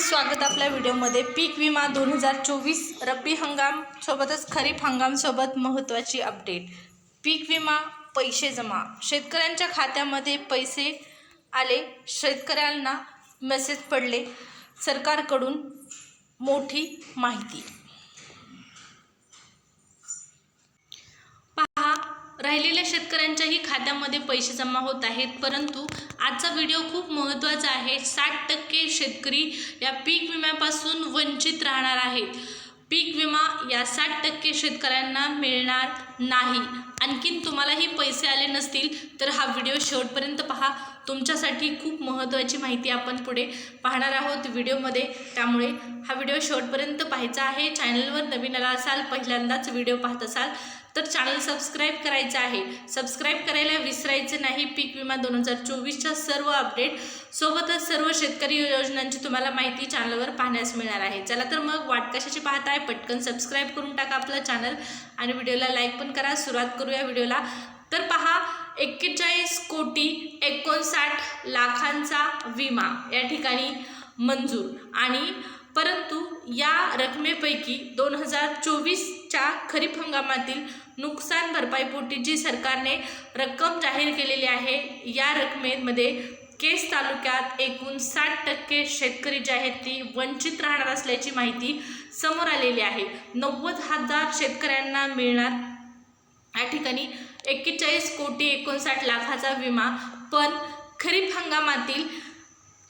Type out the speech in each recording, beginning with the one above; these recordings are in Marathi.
स्वागत आपल्या व्हिडिओमध्ये. पीक विमा दोन हजार चोवीस रब्बी हंगाम सोबतच खरीप हंगामसोबत महत्त्वाची अपडेट पीक विमा पैसे जमा. शेतकऱ्यांच्या खात्यामध्ये पैसे आले शेतकऱ्यांना मेसेज पडले सरकारकडून मोठी माहिती पहा राहिलेल्या शेतकऱ्यांच्याही खात्यामध्ये पैसे जमा होत आहेत. परंतु आजचा व्हिडिओ खूप महत्त्वाचा आहे. साठ टक्के शेतकरी या पीक विम्यापासून वंचित राहणार आहेत. पीक विमा या साठ टक्के शेतकऱ्यांना मिळणार नाही. आणखीन तुम्हालाही पैसे आले नसतील तर हा व्हिडिओ शेवटपर्यंत पहा. तुमच्यासाठी खूप महत्त्वाची माहिती आपण पुढे पाहणार आहोत व्हिडिओमध्ये. त्यामुळे हा व्हिडिओ शेवटपर्यंत पाहायचा आहे. चॅनलवर नवीन आला असाल पहिल्यांदाच व्हिडिओ पाहत असाल तर चॅनल सबस्क्राईब करायचं आहे. सबस्क्राईब करायला विसरायचं नाही. पीक विमा दोन हजार चोवीसच्या सर्व अपडेट सोबतच सर्व शेतकरी योजनांची तुम्हाला माहिती चॅनलवर पाहण्यास मिळणार आहे. चला तर मग वाट कशाची पाहताय? पटकन सबस्क्राईब करून टाका आपलं चॅनल आणि व्हिडिओला लाईक पण करा. सुरुवात करूया व्हिडिओला तर पहा एक्केचाळीस कोटी एकोणसाठ लाखांचा विमा या ठिकाणी मंजूर. आणि परंतु या रकमेपैकी दोन हजार चोवीसच्या खरीप हंगामातील नुकसान भरपाईपोटी जी सरकारने रक्कम जाहीर केलेली आहे या रकमेमध्ये केस तालुक्यात एकूण साठ टक्के शेतकरी जे आहेत ती वंचित राहणार असल्याची माहिती समोर आलेली आहे. नव्वद हजार शेतकऱ्यांना मिळणार या ठिकाणी एक्केचाळीस कोटी एकोणसाठ लाखाचा विमा पण खरीप हंगामातील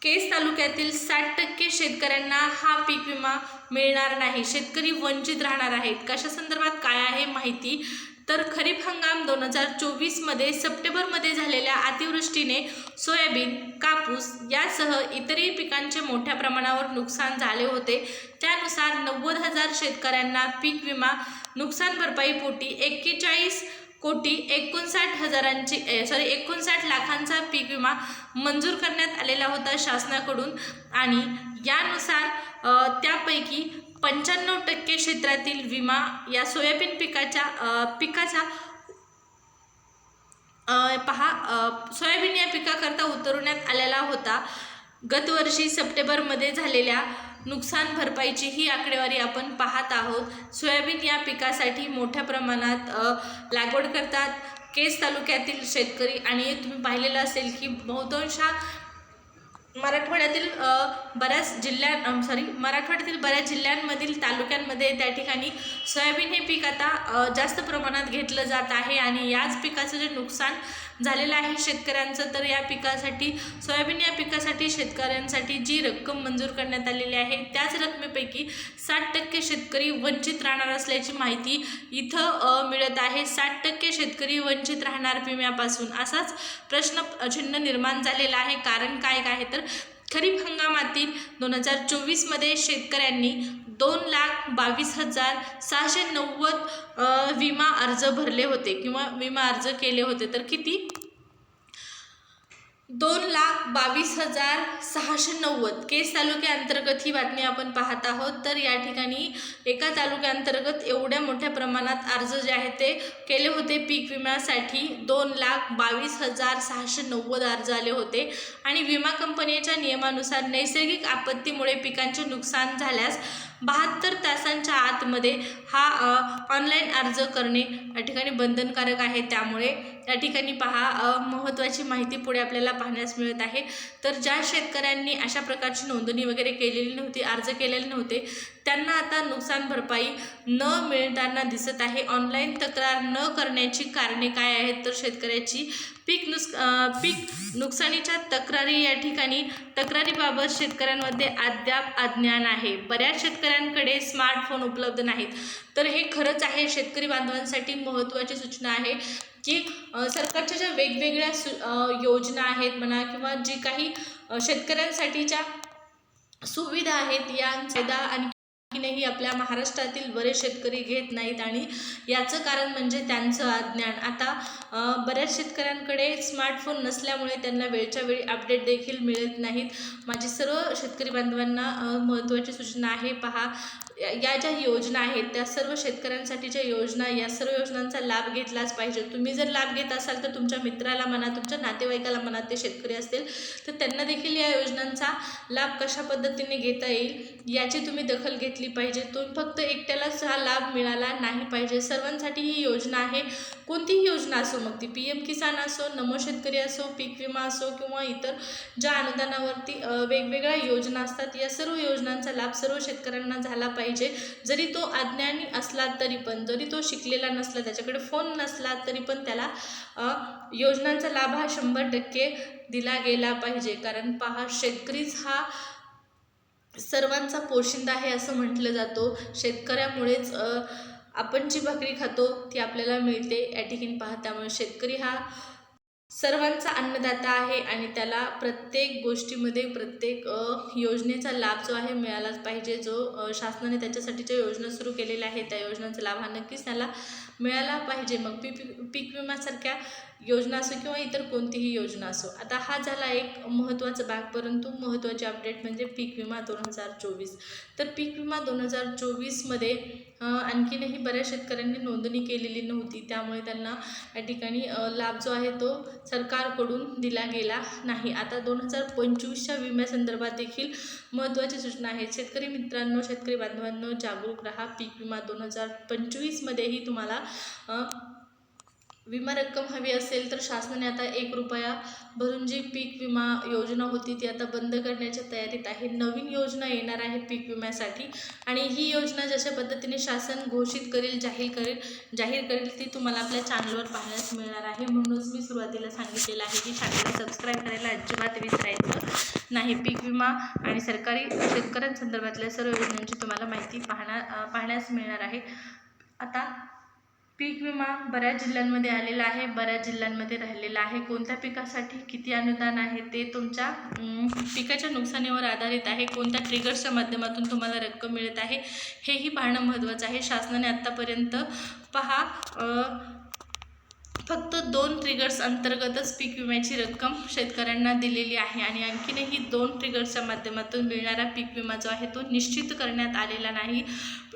केस तालुक्यातील साठ टक्के शेतकऱ्यांना हा पीक विमा मिळणार नाही. शेतकरी वंचित राहणार आहेत. कशा संदर्भात काय आहे माहिती? तर खरीप हंगाम दोन हजार चोवीसमध्ये सप्टेंबरमध्ये झालेल्या अतिवृष्टीने सोयाबीन कापूस यासह इतरही पिकांचे मोठ्या प्रमाणावर नुकसान झाले होते. त्यानुसार नव्वद हजार शेतकऱ्यांना पीक विमा नुकसान भरपाईपोटी एक्केचाळीस कोटी एकोणसाठ हजारांची सॉरी एकोणसाठ लाखांचा पीक विमा मंजूर करण्यात आलेला होता शासनाकडून. आणि यानुसार त्यापैकी पंच्याण्णव टक्के क्षेत्रातील विमा या सोयाबीन पिकाच्या पिकाचा पहा सोयाबीन या पिकाकरता उतरवण्यात आलेला होता. गतवर्षी सप्टेंबरमध्ये झालेल्या नुकसान भरपाईची ही आकडेवारी आपण पाहत आहोत. सोयाबीन या पिकासाठी मोठ्या प्रमाणात लागवड करतात. केस तालुक्यातील शेतकरी आणि तुम्ही पाहिलेलं असेल की बहुतांश मराठवाड्यातील बऱ्याच जिल्ह्या सॉरी मराठवाड्यातील बऱ्याच जिल्ह्यांमधील तालुक्यांमध्ये त्या ठिकाणी सोयाबीन हे पीक आता जास्त प्रमाणात घेतलं जात आहे आणि याच पिकाचं जे नुकसान झालेलं आहे शेतकऱ्यांचं तर या पिकासाठी सोयाबीन या पिकासाठी शेतकऱ्यांसाठी जी रक्कम मंजूर करण्यात आलेली आहे त्याच रकमेपैकी साठ टक्के शेतकरी वंचित राहणार असल्याची माहिती इथं मिळत आहे. साठ टक्के शेतकरी वंचित राहणार विम्यापासून असाच प्रश्न चिन्ह निर्माण झालेला आहे. कारण काय काय तर खरीप हंगामातील दोन हजार चोवीसमध्ये शेतकऱ्यांनी दोन लाख बावीस हजार सहाशे नव्वद विमा अर्ज भरले होते किंवा विमा अर्ज केले होते. तर किती? दोन लाख बावीस हजार सहाशे नव्वद. केस तालुक्याअंतर्गत ही बातमी आपण पाहत आहोत. तर या ठिकाणी एका तालुक्याअंतर्गत एवढ्या मोठ्या प्रमाणात अर्ज जे आहे ते केले होते. पीक विम्यासाठी दोन लाख बावीस हजार सहाशे नव्वद अर्ज आले होते. आणि विमा कंपनीच्या नियमानुसार नैसर्गिक आपत्तीमुळे पिकांचे नुकसान झाल्यास बहात्तर तासांच्या आतमध्ये हा ऑनलाईन अर्ज करणे या ठिकाणी बंधनकारक आहे. त्यामुळे या ठिकाणी पहा महत्त्वाची माहिती पुढे आपल्याला पाहण्यास मिळत आहे. तर ज्या शेतकऱ्यांनी अशा प्रकारची नोंदणी वगैरे केलेली नव्हती अर्ज केलेले नव्हते त्यांना आता नुकसान भरपाई न मिळताना दिसत आहे. ऑनलाईन तक्रार न करण्याची कारणे काय आहेत? तर शेतकऱ्याची पीक नुस पीक नुकसानीच्या तक्रारी या ठिकाणी तक्रारीबाबत शेतकऱ्यांमध्ये अद्याप अज्ञान आहे. बऱ्याच शेतकऱ्यांकडे स्मार्टफोन उपलब्ध नाहीत. तर हे खरंच आहे शेतकरी बांधवांसाठी महत्त्वाची सूचना आहे की सरकारच्या ज्या वेगवेगळ्या सु योजना आहेत म्हणा किंवा जी काही शेतकऱ्यांसाठीच्या सुविधा आहेत या फायदा आणखीनही आपल्या महाराष्ट्रातील बरेच शेतकरी घेत नाहीत आणि याचं कारण म्हणजे त्यांचं अज्ञान. आता बऱ्याच शेतकऱ्यांकडे स्मार्टफोन नसल्यामुळे त्यांना वेळच्या वेळी अपडेट देखील मिळत नाहीत. माझी सर्व शेतकरी बांधवांना महत्त्वाची सूचना आहे पहा. या या ज्या योजना आहेत त्या सर्व शेतकऱ्यांसाठी ज्या योजना या सर्व योजनांचा लाभ घेतलाच पाहिजे. तुम्ही जर लाभ घेत असाल तर तुमच्या मित्राला म्हणा तुमच्या नातेवाईकाला म्हणा ते शेतकरी असतील तर त्यांना देखील या योजनांचा लाभ कशा पद्धतीने घेता येईल याची तुम्ही दखल घेतली पाहिजे. तो फक्त एकट्यालाच हा लाभ मिळाला नाही पाहिजे. सर्वांसाठी ही योजना आहे. कोणतीही योजना असो मग ती पी एम किसान असो नमो शेतकरी असो पीक विमा असो किंवा इतर ज्या अनुदानावरती वेगवेगळ्या योजना असतात या सर्व योजनांचा लाभ सर्व शेतकऱ्यांना झाला पाहिजे. पाहिजे. जरी तो अज्ञानी असला तरी पण जरी तो शिकलेला नसला त्याच्याकडे फोन नसला तरी पण त्याला योजनांचा लाभ हा शंभर टक्के दिला गेला पाहिजे. कारण पहा शेतकरीच हा सर्वांचा पोशिंदा आहे असं म्हटलं जातो. शेतकऱ्यामुळेच आपण जी भाकरी खातो ती आपल्याला मिळते. या ठिकाणी पहा त्यामुळे शेतकरी हा सर्वांचा अन्नदाता आहे आणि त्याला प्रत्येक गोष्टीमध्ये प्रत्येक योजनेचा लाभ जो आहे मिळालाच पाहिजे. जो शासनाने त्याच्यासाठी ज्या योजना सुरू केलेल्या आहेत त्या योजनांचा लाभ हा नक्कीच त्याला मिळाला पाहिजे. मग पी पीक विम्यासारख्या योजना असो किंवा इतर कोणतीही योजना असो. आता हा झाला एक महत्त्वाचा भाग परंतु महत्त्वाची अपडेट म्हणजे पीक विमा दोन हजार चोवीस. तर पीक विमा दोन हजार चोवीसमध्ये आणखीनही बऱ्याच शेतकऱ्यांनी नोंदणी केलेली नव्हती. त्यामुळे त्यांना या ठिकाणी लाभ जो आहे तो सरकारकडून दिला गेला नाही. आता दोन हजार पंचवीसच्या विम्यासंदर्भात देखील महत्त्वाची सूचना आहेत शेतकरी मित्रांनो शेतकरी बांधवांनो जागरूक राहा. पीक विमा दोन हजार पंचवीसमध्येही तुम्हाला विमा रक्कम हवी असेल तर शासनाने आता एक रुपया भरून जी पीक विमा योजना होती ती आता बंद करण्याच्या तयारीत आहे. नवीन योजना येणार आहे पीक विम्यासाठी आणि ही योजना जशा पद्धतीने शासन घोषित करेल जाहीर करेल जाहीर करेल ती तुम्हाला आपल्या चॅनलवर पाहण्यास मिळणार आहे. म्हणूनच मी सुरुवातीला सांगितलेलं आहे की चॅनलला सबस्क्राईब करायला अजिबात विसरायचं नाही. पीक विमा आणि सरकारी शेतकऱ्यांसंदर्भातल्या सर्व योजनांची तुम्हाला माहिती पाहण्या पाहण्यास मिळणार आहे. आता पीक विमा बऱ्याच जिल्ह्यांमध्ये आलेला आहे बऱ्याच जिल्ह्यांमध्ये राहिलेला आहे. कोणत्या पिकासाठी किती अनुदान आहे ते तुमच्या पिकाच्या नुकसानीवर आधारित आहे. कोणत्या ट्रिगर्सच्या माध्यमातून तुम्हाला रक्कम मिळत आहे हेही पाहणं महत्त्वाचं आहे. शासनाने आत्तापर्यंत पहा फक्त दोन ट्रिगर्स अंतर्गतच पीक विम्याची रक्कम शेतकऱ्यांना दिलेली आहे आणि आणखीनही दोन ट्रिगर्सच्या माध्यमातून मिळणारा पीक विमा जो आहे तो निश्चित करण्यात आलेला नाही.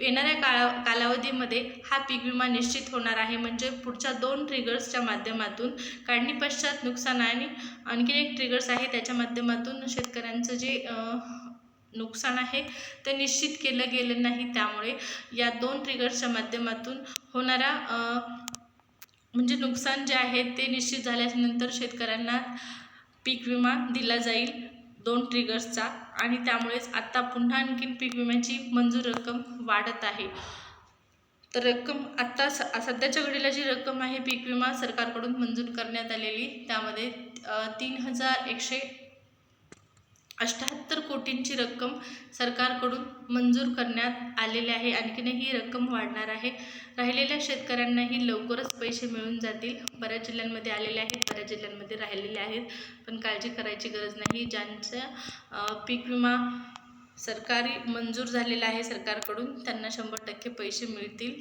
येणाऱ्या काळा कालावधीमध्ये हा पीक विमा निश्चित होणार आहे. म्हणजे पुढच्या दोन ट्रिगर्सच्या माध्यमातून काढणी पश्चात नुकसान आणि आणखीन एक ट्रिगर्स आहे त्याच्या माध्यमातून शेतकऱ्यांचं जे नुकसान आहे ते निश्चित केलं गेलं नाही. त्यामुळे या दोन ट्रिगर्सच्या माध्यमातून होणारा म्हणजे नुकसान जे आहे ते निश्चित झाल्यानंतर शेतकऱ्यांना पीक विमा दिला जाईल दोन ट्रिगर्सचा आणि त्यामुळेच आत्ता पुन्हा आणखीन पीक विम्याची मंजूर रक्कम वाढत आहे. तर रक्कम आत्ता स सध्याच्या घडीला जी रक्कम आहे पीक विमा सरकारकडून मंजूर करण्यात आलेली त्यामध्ये तीन हजार एकशे अठ्ठ्याहत्तर कोटींची रक्कम सरकारकडून मंजूर करण्यात आलेली आहे. आणखीनही ही रक्कम वाढणार आहे. राहिलेल्या शेतकऱ्यांनाही लवकरच पैसे मिळून जातील. बऱ्याच जिल्ह्यांमध्ये आलेले आहेत बऱ्याच जिल्ह्यांमध्ये राहिलेले आहेत. पण काळजी करायची गरज नाही. ज्यांच्या पीक विमा सरकारी मंजूर झालेला आहे सरकारकडून त्यांना शंभर टक्के पैसे मिळतील.